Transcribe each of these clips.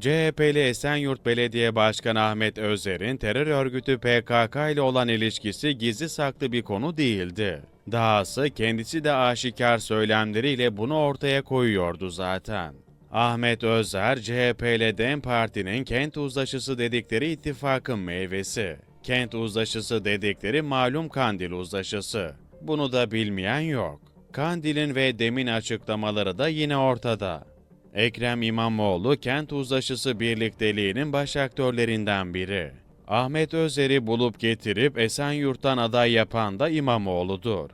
CHP'li Esenyurt Belediye Başkanı Ahmet Özer'in terör örgütü PKK ile olan ilişkisi gizli saklı bir konu değildi. Dahası kendisi de aşikar söylemleriyle bunu ortaya koyuyordu zaten. Ahmet Özer, CHP ile DEM Parti'nin kent uzlaşısı dedikleri ittifakın meyvesi. Kent uzlaşısı dedikleri malum Kandil uzlaşısı. Bunu da bilmeyen yok. Kandil'in ve DEM'in açıklamaları da yine ortada. Ekrem İmamoğlu kent uzlaşısı birlikteliğinin baş aktörlerinden biri. Ahmet Özer'i bulup getirip Esenyurt'tan aday yapan da İmamoğlu'dur.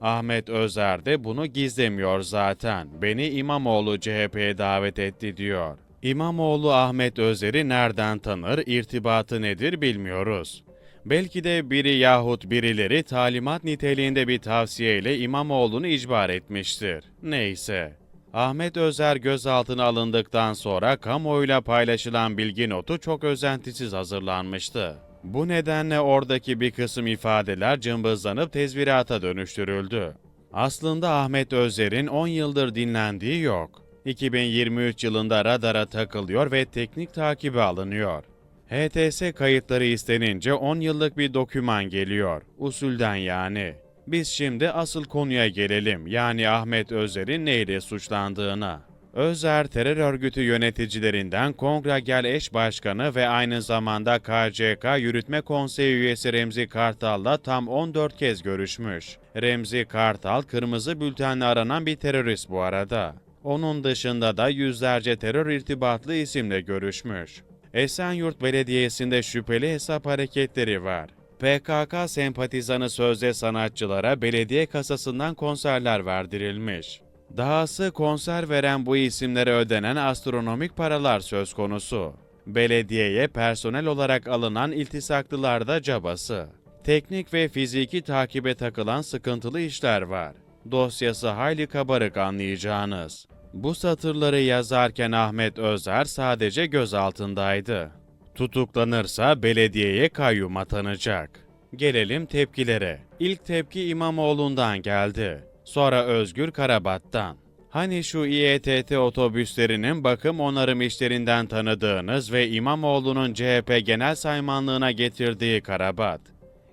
Ahmet Özer de bunu gizlemiyor zaten. Beni İmamoğlu CHP'ye davet etti diyor. İmamoğlu Ahmet Özer'i nereden tanır, irtibatı nedir bilmiyoruz. Belki de biri yahut birileri talimat niteliğinde bir tavsiyeyle İmamoğlu'nu icbar etmiştir. Neyse. Ahmet Özer gözaltına alındıktan sonra kamuoyuyla paylaşılan bilgi notu çok özentisiz hazırlanmıştı. Bu nedenle oradaki bir kısım ifadeler cımbızlanıp tezvirata dönüştürüldü. Aslında Ahmet Özer'in 10 yıldır dinlendiği yok. 2023 yılında radara takılıyor ve teknik takibe alınıyor. HTS kayıtları istenince 10 yıllık bir doküman geliyor. Usulden yani. Biz şimdi asıl konuya gelelim. Yani Ahmet Özer'in neyle suçlandığına. Özer terör örgütü yöneticilerinden Kongragel eş başkanı ve aynı zamanda KCK Yürütme Konseyi üyesi Remzi Kartal'la tam 14 kez görüşmüş. Remzi Kartal kırmızı bültenle aranan bir terörist bu arada. Onun dışında da yüzlerce terör irtibatlı isimle görüşmüş. Esenyurt Belediyesi'nde şüpheli hesap hareketleri var. PKK sempatizanı sözde sanatçılara belediye kasasından konserler verdirilmiş. Dahası konser veren bu isimlere ödenen astronomik paralar söz konusu. Belediyeye personel olarak alınan iltisaklılar da cabası. Teknik ve fiziki takibe takılan sıkıntılı işler var. Dosyası hayli kabarık anlayacağınız. Bu satırları yazarken Ahmet Özer sadece gözaltındaydı. Tutuklanırsa belediyeye kayyum atanacak. Gelelim tepkilere. İlk tepki İmamoğlu'ndan geldi. Sonra Özgür Karabat'tan. Hani şu İETT otobüslerinin bakım onarım işlerinden tanıdığınız ve İmamoğlu'nun CHP genel saymanlığına getirdiği Karabat.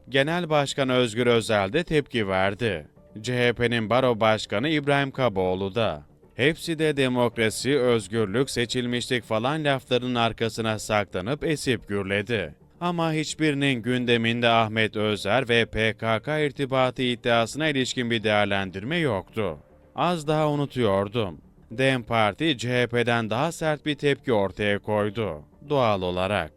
Genel Başkan Özgür Özel de tepki verdi. CHP'nin baro başkanı İbrahim Kaboğlu da. Hepsi de demokrasi, özgürlük, seçilmişlik falan laflarının arkasına saklanıp esip gürledi. Ama hiçbirinin gündeminde Ahmet Özer ve PKK irtibatı iddiasına ilişkin bir değerlendirme yoktu. Az daha unutuyordum. DEM Parti CHP'den daha sert bir tepki ortaya koydu. Doğal olarak.